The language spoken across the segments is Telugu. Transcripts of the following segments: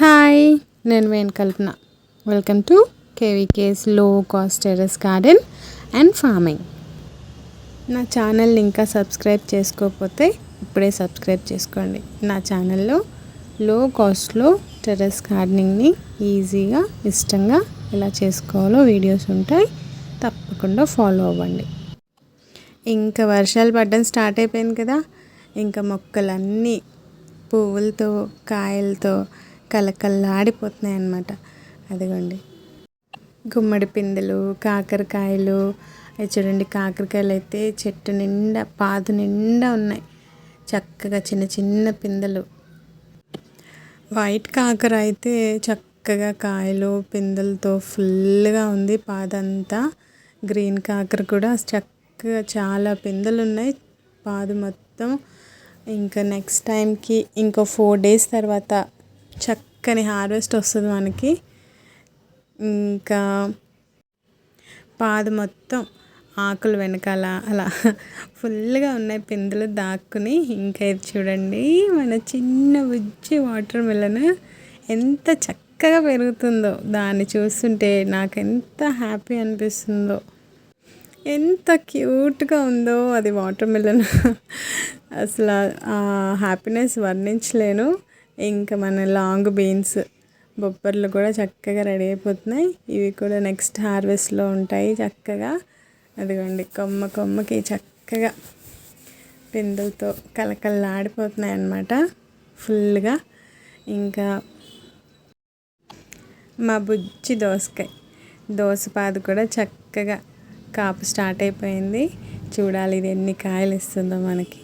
హాయ్ నేను Venu Kalpana. Welcome to కేవీకేస్లో cost terrace garden and farming. నా ఛానల్ని ఇంకా సబ్స్క్రైబ్ చేసుకోకపోతే ఇప్పుడే సబ్స్క్రైబ్ చేసుకోండి. నా ఛానల్లో లో కాస్ట్లో టెర్రస్ గార్డెనింగ్ని ఈజీగా ఇష్టంగా ఎలా చేసుకోవాలో వీడియోస్ ఉంటాయి. తప్పకుండా ఫాలో అవ్వండి. ఇంకా వర్షాలు పడడం స్టార్ట్ అయిపోయింది కదా. ఇంకా మొక్కలన్నీ పువ్వులతో కాయలతో కలకల్లాడిపోతున్నాయి అన్నమాట అదిగోండి. గుమ్మడి పిందెలు కాకరకాయలు. అవి చూడండి కాకరకాయలు అయితే చెట్టు నిండా పాదు నిండా ఉన్నాయి. చక్కగా చిన్న చిన్న పిందెలు. వైట్ కాకర అయితే చక్కగా కాయలు పిందెలతో ఫుల్గా ఉంది. పాదంతా గ్రీన్ కాకర కూడా. చక్కగా చాలా పిందెలు ఉన్నాయి. పాదు మొత్తం. ఇంకా నెక్స్ట్ టైంకి ఇంకో ఫోర్ డేస్ తర్వాత చక్కని హార్వెస్ట్ వస్తుంది మనకి. ఇంకా పాదు మొత్తం ఆకులు వెనకాల అలా ఫుల్గా ఉన్నాయి పిందులు దాక్కుని. ఇంకా ఇది చూడండి మన చిన్న బుజ్జి వాటర్ మిలన్ ఎంత చక్కగా పెరుగుతుందో. దాన్ని చూస్తుంటే నాకు ఎంత హ్యాపీ అనిపిస్తుందో. ఎంత క్యూట్గా ఉందో అది వాటర్ మిలన్. అసలు ఆ హ్యాపీనెస్ వర్ణించలేను. ఇంకా మన లాంగ్ బీన్స్ బొబ్బర్లు కూడా చక్కగా రెడీ అయిపోతున్నాయి. ఇవి కూడా నెక్స్ట్ హార్వెస్ట్లో ఉంటాయి చక్కగా. అదిగోండి కొమ్మ కొమ్మకి చక్కగా పిందులతో కలకల్లాడిపోతున్నాయి అన్నమాట ఫుల్గా. ఇంకా మా బుజ్జి దోసకాయ దోసపాదు కూడా చక్కగా కాపు స్టార్ట్ అయిపోయింది. చూడాలి ఇది ఎన్ని కాయలు ఇస్తుందో మనకి.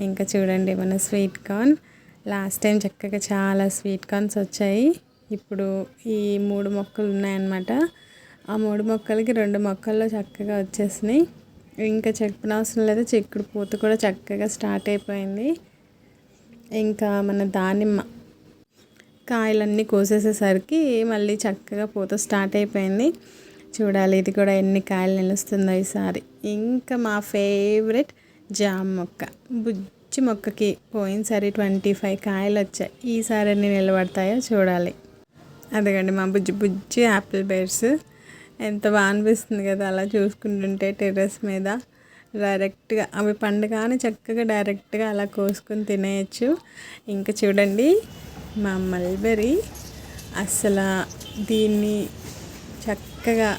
ఇంకా చూడండి మన స్వీట్ కార్న్. లాస్ట్ టైం చక్కగా చాలా స్వీట్ కార్న్స్ వచ్చాయి. ఇప్పుడు ఈ మూడు మొక్కలు ఉన్నాయన్నమాట. ఆ మూడు మొక్కలకి రెండు మొక్కల్లో చక్కగా వచ్చేసినాయి. ఇంకా చెప్పనవసరం లేదు చిక్కుడు పూత కూడా చక్కగా స్టార్ట్ అయిపోయింది. ఇంకా మన దానిమ్మ కాయలన్నీ కోసేసేసరికి మళ్ళీ చక్కగా పూత స్టార్ట్ అయిపోయింది. చూడాలి ఇది కూడా ఎన్ని కాయలు నిలుస్తుందో ఈసారి. ఇంకా మా ఫేవరెట్ జామ్ మొక్క బుజ్జి మొక్కకి పోయినసారి ట్వంటీ ఫైవ్ కాయలు వచ్చాయి. ఈసారి ఎన్ని నిలబడతాయో చూడాలి. అదిగండి మా బుజ్జి బుజ్జి యాపిల్ బేర్స్ ఎంత బాగా అనిపిస్తుంది కదా అలా చూసుకుంటుంటే టెర్రస్ మీద. డైరెక్ట్గా అవి పండుగానే చక్కగా డైరెక్ట్గా అలా కోసుకొని తినేయచ్చు. ఇంకా చూడండి మా మల్బెరీ అసలు దీన్ని చక్కగా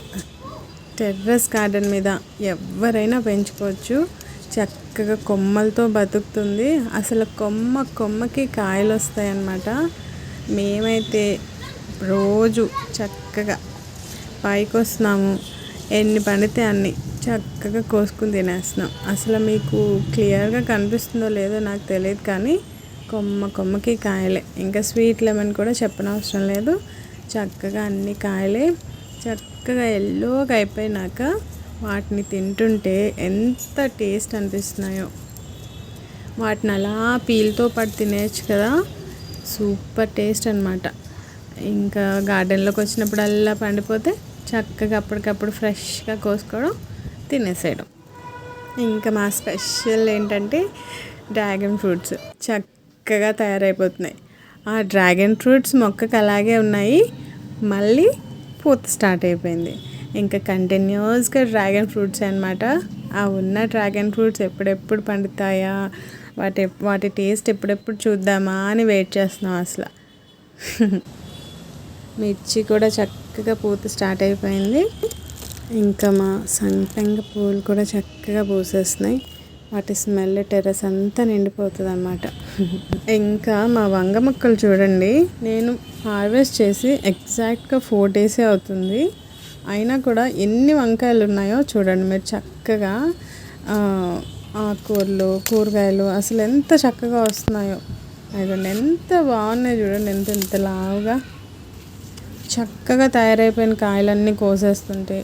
టెర్రస్ గార్డెన్ మీద ఎవరైనా పెంచుకోవచ్చు. చక్కగా కొమ్మలతో బతుకుతుంది. అసలు కొమ్మ కొమ్మకి కాయలు వస్తాయన్నమాట మేమైతే రోజు చక్కగా పైకి వస్తున్నాము ఎన్ని పండితే అన్ని చక్కగా కోసుకుని తినేస్తున్నాం. అసలు మీకు క్లియర్గా కనిపిస్తుందో లేదో నాకు తెలియదు కానీ కొమ్మ కొమ్మకి కాయలే. ఇంకా స్వీట్ లెమన్ కూడా చెప్పనవసరం లేదు. చక్కగా అన్ని కాయలే. చక్కగా ఎల్లోగా అయిపోయినాక వాటిని తింటుంటే ఎంత టేస్ట్ అనిపిస్తున్నాయో. వాటిని అలా పీల్తో పాటు తినేయచ్చు కదా. సూపర్ టేస్ట్ అనమాట ఇంకా గార్డెన్లోకి వచ్చినప్పుడల్లా పండిపోతే చక్కగా అప్పటికప్పుడు ఫ్రెష్గా కోసుకోవడం తినేసేయడం. ఇంకా మా స్పెషల్ ఏంటంటే డ్రాగన్ ఫ్రూట్స్ చక్కగా తయారైపోతున్నాయి. ఆ డ్రాగన్ ఫ్రూట్స్ మొక్కకు అలాగే ఉన్నాయి. మళ్ళీ పూత స్టార్ట్ అయిపోయింది. ఇంకా కంటిన్యూస్గా డ్రాగన్ ఫ్రూట్స్ అనమాట ఆ ఉన్న డ్రాగన్ ఫ్రూట్స్ ఎప్పుడెప్పుడు పండుతాయా? వాటి వాటి టేస్ట్ ఎప్పుడెప్పుడు చూద్దామా అని వెయిట్ చేస్తున్నాం అసలు. మిర్చి కూడా చక్కగా పూత స్టార్ట్ అయిపోయింది. ఇంకా మా సంపెంగ పూలు కూడా చక్కగా పూసేస్తున్నాయి. వాటి స్మెల్ టెర్రస్ అంతా నిండిపోతుంది అనమాట ఇంకా మా వంగ మొక్కలు చూడండి. నేను హార్వెస్ట్ చేసి ఎగ్జాక్ట్గా ఫోర్ డేసే అవుతుంది. అయినా కూడా ఎన్ని వంకాయలు ఉన్నాయో చూడండి మీరు చక్కగా ఆకుకూరలు కూరగాయలు అసలు ఎంత చక్కగా వస్తున్నాయో. అదండి ఎంత బాగున్నాయి చూడండి ఎంత ఎంత లావుగా. చక్కగా తయారైపోయిన కాయలన్నీ కోసేస్తుంటే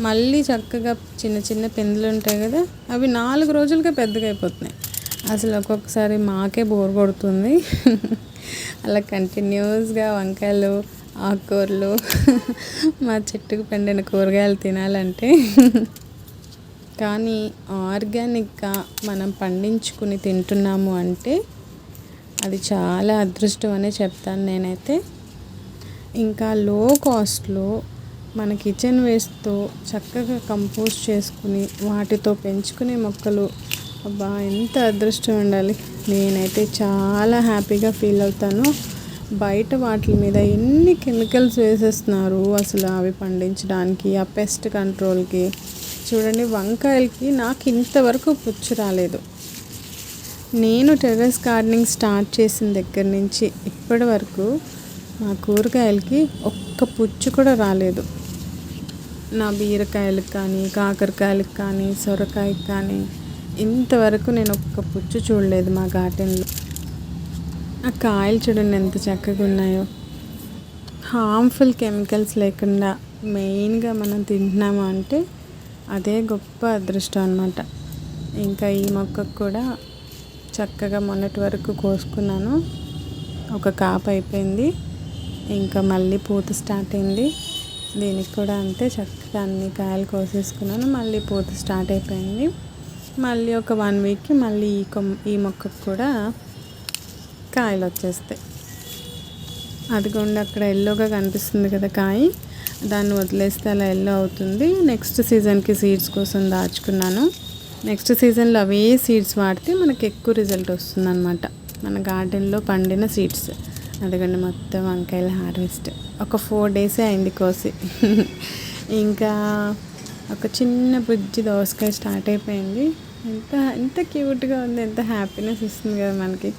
మళ్ళీ చక్కగా చిన్న చిన్న పిందులు ఉంటాయి కదా అవి నాలుగు రోజులకే పెద్దగా అయిపోతున్నాయి. అసలు ఒక్కొక్కసారి మాకే బోర్ కొడుతుంది. అలా కంటిన్యూస్గా వంకాయలు ఆకుకూరలు మా చెట్టుకు పండిన కూరగాయలు తినాలంటే. కానీ ఆర్గానిక్గా మనం పండించుకుని తింటున్నాము అంటే అది చాలా అదృష్టం అనే చెప్తాను నేనైతే. ఇంకా లో కాస్ట్లో మన కిచెన్ వేస్ట్తో చక్కగా కంపోస్ట్ చేసుకుని వాటితో పెంచుకునే మొక్కలు అబ్బా ఎంత అదృష్టం ఉండాలి. నేనైతే చాలా హ్యాపీగా ఫీల్ అవుతాను. బయట వాటి మీద ఎన్ని కెమికల్స్ వేసేస్తున్నారు అసలు అవి పండించడానికి ఆ పెస్ట్ కంట్రోల్కి? చూడండి వంకాయలకి నాకు ఇంతవరకు పుచ్చు రాలేదు. నేను టెర్రస్ గార్డెనింగ్ స్టార్ట్ చేసిన దగ్గర నుంచి ఇప్పటి వరకు మా కూరగాయలకి ఒక్క పుచ్చు కూడా రాలేదు. నా బీరకాయలకు కానీ కాకరకాయలకు కానీ సొరకాయకి కానీ ఇంతవరకు నేను ఒక్క పుచ్చు చూడలేదు మా గార్డెన్లో. ఆ కాయలు చూడండి ఎంత చక్కగా ఉన్నాయో. హార్మ్ఫుల్ కెమికల్స్ లేకుండా మెయిన్గా మనం తింటున్నాము అంటే అదే గొప్ప అదృష్టం అనమాట ఇంకా ఈ మొక్కకు కూడా చక్కగా మొన్నటి వరకు కోసుకున్నాను. ఒక కాపు అయిపోయింది. ఇంకా మళ్ళీ పూత స్టార్ట్ అయింది. దీనికి కూడా అంతే చక్కగా అన్ని కాయలు కోసేసుకున్నాను. మళ్ళీ పూత స్టార్ట్ అయిపోయింది. మళ్ళీ ఒక వన్ వీక్కి మళ్ళీ ఈ కొమ్ ఈ మొక్కకు కూడా కాయలు వచ్చేస్తాయి. అదిగోండి అక్కడ ఎల్లోగా కనిపిస్తుంది కదా కాయ. దాన్ని వదిలేస్తే అలా ఎల్లో అవుతుంది. నెక్స్ట్ సీజన్కి సీడ్స్ కోసం దాచుకున్నాను. నెక్స్ట్ సీజన్లో అవే సీడ్స్ వాడితే మనకి ఎక్కువ రిజల్ట్ వస్తుందన్నమాట. మన గార్డెన్లో పండిన సీడ్స్ అదిగండి మొత్తం వంకాయల హార్వెస్ట్ ఒక ఫోర్ డేసే అయింది కోసి. ఇంకా ఒక చిన్న బుజ్జి దోసకాయ స్టార్ట్ అయిపోయింది. ఎంత ఎంత క్యూట్గా ఉంది ఎంత హ్యాపీనెస్ ఇస్తుంది కదా మనకి.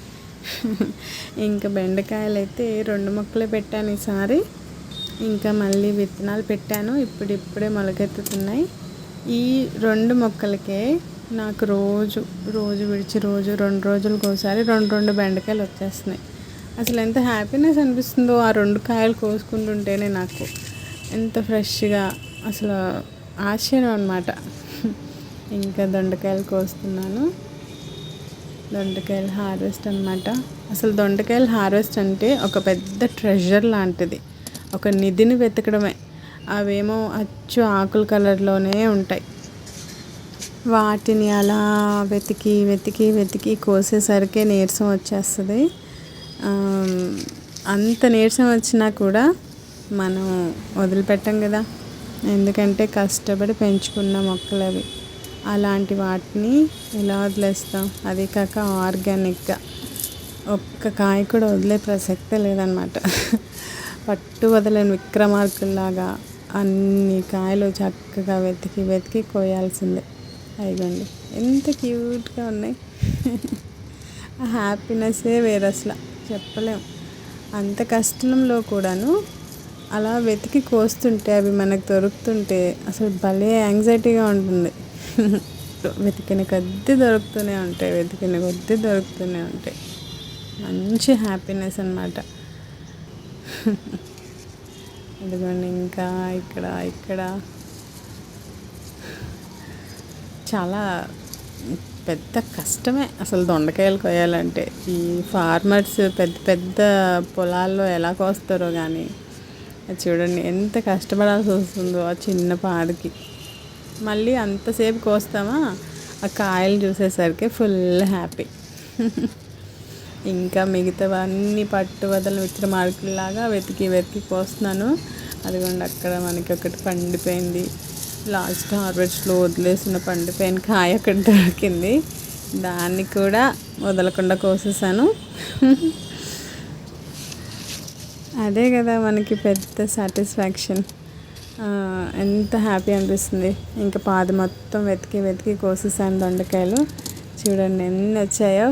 ఇంకా బెండకాయలు అయితే రెండు మొక్కలే పెట్టాను ఈసారి. ఇంకా మళ్ళీ విత్తనాలు పెట్టాను. ఇప్పుడు ఇప్పుడే మొలకెత్తుతున్నాయి ఈ రెండు మొక్కలకే నాకు రోజు రోజు విడిచి రోజు రెండు రోజులకు ఒకసారి రెండు రెండు బెండకాయలు వచ్చేస్తున్నాయి. అసలు ఎంత హ్యాపీనెస్ అనిపిస్తుందో ఆ రెండు కాయలు కోసుకుంటుంటేనే నాకు. ఎంత ఫ్రెష్గా అసలు ఆశ్చర్యం అనమాట ఇంకా దొండకాయలు కోస్తున్నాను. దొండకాయలు హార్వెస్ట్ అనమాట అసలు దొండకాయలు హార్వెస్ట్ అంటే ఒక పెద్ద ట్రెజర్ లాంటిది. ఒక నిధిని వెతకడమే. అవేమో అచ్చు ఆకుల కలర్లోనే ఉంటాయి. వాటిని అలా వెతికి వెతికి వెతికి కోసేసరికే నీరసం వచ్చేస్తుంది. అంత నీరసం వచ్చినా కూడా మనం వదిలిపెట్టం కదా. ఎందుకంటే కష్టపడి పెంచుకున్న మొక్కలు అవి అలాంటి వాటిని ఎలా వదిలేస్తాం? అది కాక ఆర్గానిక్గా ఒక్క కాయ కూడా వదిలే ప్రసక్తే లేదనమాట పట్టు వదలని విక్రమార్కుల్లాగా అన్ని కాయలు చక్కగా వెతికి వెతికి కోయాల్సిందే. అయిగోండి. ఎంత క్యూట్గా ఉన్నాయి. ఆ హ్యాపీనెస్సే వేరు అసలు. చెప్పలేం. అంత కష్టంలో కూడాను అలా వెతికి కోస్తుంటే అవి మనకు దొరుకుతుంటే అసలు భలే యాంగ్జైటీగా ఉంటుంది. వెతికిన కొద్దీ దొరుకుతూనే ఉంటాయి వెతికిన కొద్దీ దొరుకుతూనే ఉంటాయి. మంచి హ్యాపీనెస్ అనమాట ఇదిగోండి ఇంకా ఇక్కడ ఇక్కడ. చాలా పెద్ద కష్టమే అసలు దొండకాయలు కోయాలంటే. ఈ ఫార్మర్స్ పెద్ద పెద్ద పొలాల్లో ఎలా కోస్తారో కానీ చూడండి ఎంత కష్టపడాల్సి వస్తుందో ఆ చిన్న పాడికి. మళ్ళీ అంతసేపు కోస్తామా? ఆ కాయలు చూసేసరికి ఫుల్ హ్యాపీ. ఇంకా మిగతావన్నీ పట్టు వదల విక్రమార్కుల్లాగా వెతికి వెతికి కోస్తున్నాను. అదిగోండి అక్కడ మనకి ఒకటి పండిపోయింది. లాస్ట్ హార్వెస్ట్లో వదిలేసిన పండిపోయిన కాయ అక్కడ దొరికింది. దాన్ని కూడా వదలకుండా కోసేసాను. అదే కదా మనకి పెద్ద సాటిస్ఫాక్షన్. ఎంత హ్యాపీ అనిపిస్తుంది. ఇంకా పాది మొత్తం వెతికి వెతికి కోసేసాను దొండకాయలు. చూడండి ఎన్ని వచ్చాయో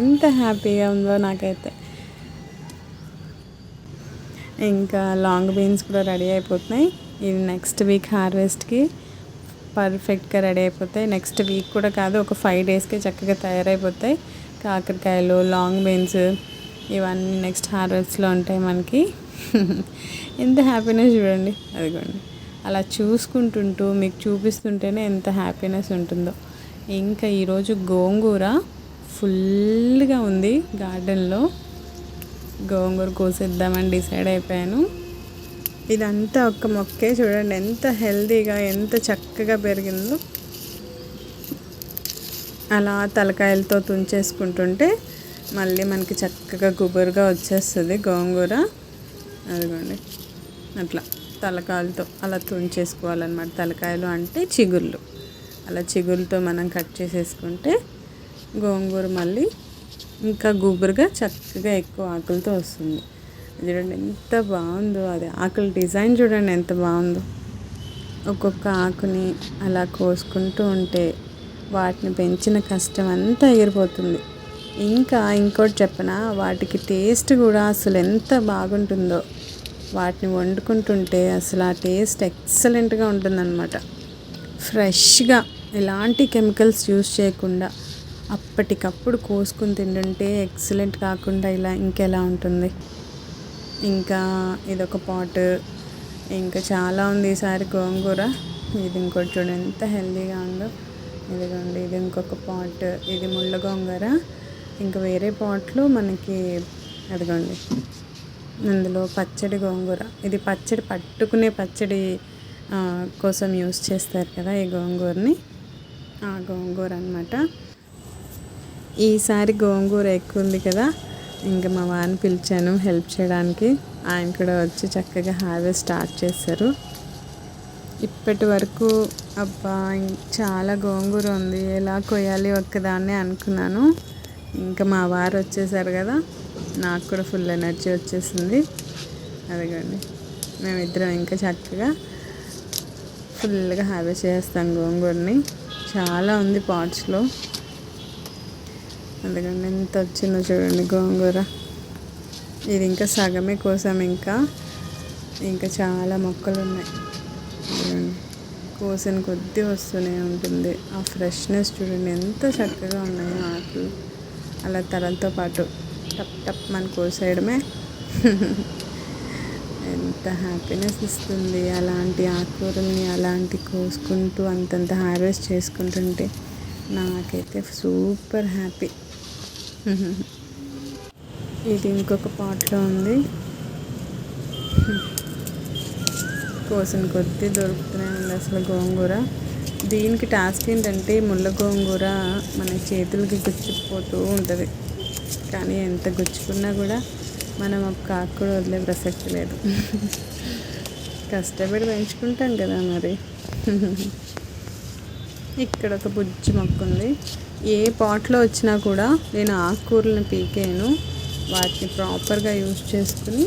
ఎంత హ్యాపీగా ఉందో నాకైతే. ఇంకా లాంగ్ బీన్స్ కూడా రెడీ అయిపోతున్నాయి. ఇది నెక్స్ట్ వీక్ హార్వెస్ట్కి పర్ఫెక్ట్గా రెడీ అయిపోతాయి. నెక్స్ట్ వీక్ కూడా కాదు ఒక ఫైవ్ డేస్కి చక్కగా తయారైపోతాయి. కాకరకాయలు లాంగ్ బీన్స్ ఇవన్నీ నెక్స్ట్ హార్వెస్ట్లో ఉంటాయి మనకి. ఎంత హ్యాపీనెస్ చూడండి. అదిగోండి. అలా చూసుకుంటుంటూ మీకు చూపిస్తుంటేనే ఎంత హ్యాపీనెస్ ఉంటుందో. ఇంకా ఈరోజు గోంగూర ఫుల్గా ఉంది గార్డెన్లో. గోంగూర కోసేద్దామని డిసైడ్ అయిపోయాను. ఇదంతా ఒక మొక్కే చూడండి. ఎంత హెల్దీగా ఎంత చక్కగా పెరిగిందో. అలా తలకాయలతో తుంచేసుకుంటుంటే మళ్ళీ మనకి చక్కగా గుబురుగా వచ్చేస్తుంది గోంగూర. అదిగోండి. అట్లా తలకాయలతో అలా తుంచేసుకోవాలన్నమాట. తలకాయలు అంటే చిగుళ్ళు అలా చిగుళ్ళతో మనం కట్ చేసేసుకుంటే గోంగూర మళ్ళీ ఇంకా గుబురుగా చక్కగా ఎక్కువ ఆకులతో వస్తుంది. చూడండి ఎంత బాగుందో అది. ఆకుల డిజైన్ చూడండి ఎంత బాగుందో. ఒక్కొక్క ఆకుని అలా కోసుకుంటూ ఉంటే వాటిని పెంచిన కష్టం అంతా ఎగిరిపోతుంది. ఇంకా ఇంకోటి చెప్పన? వాటికి టేస్ట్ కూడా అసలు ఎంత బాగుంటుందో. వాటిని వండుకుంటుంటే అసలు ఆ టేస్ట్ ఎక్సలెంట్గా ఉంటుందన్నమాట. ఫ్రెష్గా ఎలాంటి కెమికల్స్ యూస్ చేయకుండా అప్పటికప్పుడు కోసుకుని తింటుంటే ఎక్సలెంట్ కాకుండా ఇలా ఇంకెలా ఉంటుంది. ఇంకా ఇదొక పాట్. ఇంకా చాలా ఉంది ఈసారి గోంగూర. ఇది ఇంకోటి చూడండి ఎంత హెల్దీగా ఉందో. ఇదిగోండి ఇది ఇంకొక పాట్. ఇది ముళ్ళ గోంగూర. ఇంకా వేరే పాట్లు మనకి అదిగోండి. అందులో పచ్చడి గోంగూర. ఇది పచ్చడి పట్టుకునే పచ్చడి కోసం యూస్ చేస్తారు కదా ఈ గోంగూరని. ఆ గోంగూర అనమాట ఈసారి గోంగూర ఎక్కువ ఉంది కదా ఇంకా మా వారిని పిలిచాను హెల్ప్ చేయడానికి. ఆయన కూడా వచ్చి చక్కగా హార్వెస్ట్ స్టార్ట్ చేశారు. ఇప్పటి వరకు అబ్బా చాలా గోంగూర ఉంది ఎలా కొయ్యాలి ఒక్కదాన్నే అనుకున్నాను. ఇంకా మా వారు వచ్చేసారు కదా నాకు కూడా ఫుల్ ఎనర్జీ వచ్చేసింది. అదిగండి మేమిద్దరం ఇంకా చక్కగా ఫుల్గా హార్వెస్ట్ చేస్తాం గోంగూరని. చాలా ఉంది పాట్స్లో అందుకని ఎంత వచ్చిందో చూడండి గోంగూర. ఇది ఇంకా సగమే కోసం ఇంకా. ఇంకా చాలా మొక్కలు ఉన్నాయి. కోసిన కొద్దీ వస్తూనే ఉంటుంది. ఆ ఫ్రెష్నెస్ చూడండి ఎంత చక్కగా ఉన్నాయో ఆకులు అలా తరలతో పాటు. టప్ టప్ మన కోసేయడమే. ఎంత హ్యాపీనెస్ ఇస్తుంది అలాంటి ఆకుకూరల్ని అలాంటి కోసుకుంటూ అంతంత హార్వెస్ట్ చేసుకుంటుంటే నాకైతే సూపర్ హ్యాపీ ఇది ఇంకొక పాట్లో ఉంది. కోసిన కొద్దీ దొరుకుతూనే ఉంది అసలు గోంగూర. దీనికి టాస్క్ ఏంటంటే ముళ్ళ గోంగూర మన చేతులకి గుచ్చిపోతూ ఉంటుంది. కానీ ఎంత గుచ్చుకున్నా కూడా మనం ఒక కాకు కూడా వదిలే ప్రసక్తి లేదు. కష్టపడి పెంచుకుంటాం కదా మరి. ఇక్కడ ఒక బుజ్జి మొక్క ఉంది. ఏ పాట్లో వచ్చినా కూడా నేను ఆకుకూరలను పీకేను. వాటిని ప్రాపర్గా యూజ్ చేసుకుని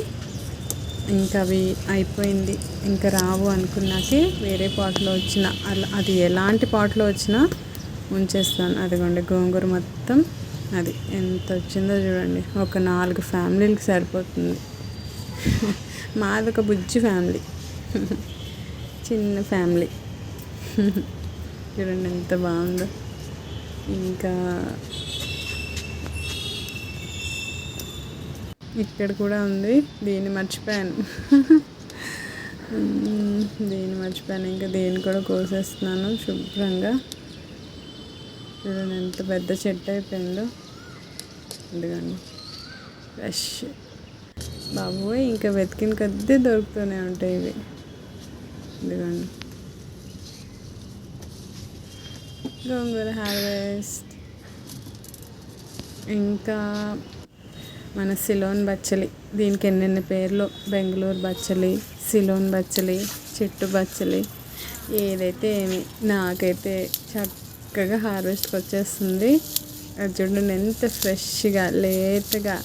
ఇంకా అవి అయిపోయింది. ఇంకా రావు అనుకున్నాకే వేరే పాట్లో వచ్చిన అలా అది ఎలాంటి పాట్లో వచ్చినా ఉంచేస్తాను అదిగోండి గోంగూర మొత్తం అది ఎంత వచ్చిందో చూడండి. ఒక నాలుగు ఫ్యామిలీలకు సరిపోతుంది. మాది ఒక బుజ్జి ఫ్యామిలీ. చిన్న ఫ్యామిలీ. చూడండి ఎంత బాగుందో. ఇంకా ఇక్కడ కూడా ఉంది. దీన్ని మర్చిపోయాను. దీన్ని మర్చిపోయాను. ఇంకా దీన్ని కూడా కోసేస్తున్నాను శుభ్రంగా. చూడండి ఎంత పెద్ద చెట్టు అయిపోయిందో. ఎందుకండి రష్ బాబోయ్ ఇంకా వెతికిన కొద్దీ దొరుకుతూనే ఉంటాయి ఇవి. ఎందుకండి గోంగూర హార్వెస్ట్. ఇంకా మన సిలోన్ బచ్చలి. దీనికి ఎన్నెన్ని పేర్లు? బెంగళూరు బచ్చలి సిలోన్ బచ్చలి చెట్టు బచ్చలి ఏదైతే ఏమి నాకైతే చక్కగా హార్వెస్ట్కి వచ్చేస్తుంది చూడండి ఎంత ఫ్రెష్గా లేతగా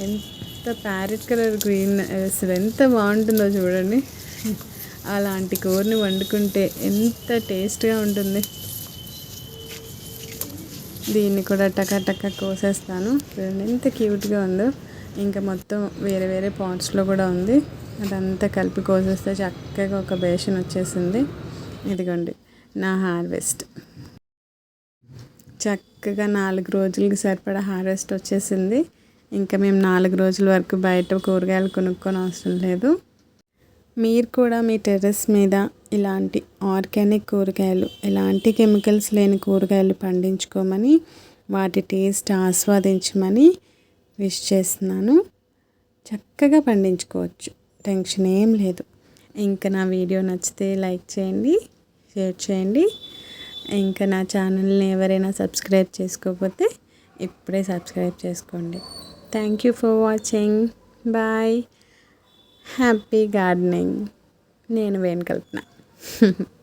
ఎంత ప్యారెట్ కలర్ గ్రీన్ అసలు ఎంత బాగుంటుందో చూడండి. అలాంటి కూరని వండుకుంటే ఎంత టేస్ట్గా ఉంటుంది. దీన్ని కూడా టకా కోసేస్తాను. చూడండి ఎంత క్యూట్గా ఉందో. ఇంకా మొత్తం వేరే వేరే పాట్స్లో కూడా ఉంది. అదంతా కలిపి కోసేస్తే చక్కగా ఒక బేషన్ వచ్చేసింది. ఇదిగోండి నా హార్వెస్ట్. చక్కగా నాలుగు రోజులకి సరిపడా హార్వెస్ట్ వచ్చేసింది. ఇంకా మేము నాలుగు రోజుల వరకు బయట కూరగాయలు కొనుక్కొని అవసరం లేదు. మీరు కూడా మీ టెర్రస్ మీద ఇలాంటి ఆర్గానిక్ కూరగాయలు ఎలాంటి కెమికల్స్ లేని కూరగాయలు పండించుకోమని వాటి టేస్ట్ ఆస్వాదించమని విష్ చేస్తున్నాను. చక్కగా పండించుకోవచ్చు. టెన్షన్ ఏం లేదు. ఇంకా నా వీడియో నచ్చితే లైక్ చేయండి షేర్ చేయండి. ఇంకా నా ఛానల్ని ఎవరైనా సబ్స్క్రైబ్ చేసుకోకపోతే ఇప్పుడే సబ్స్క్రైబ్ చేసుకోండి. Thank you for watching bye happy gardening నేను వేణుకల్పన.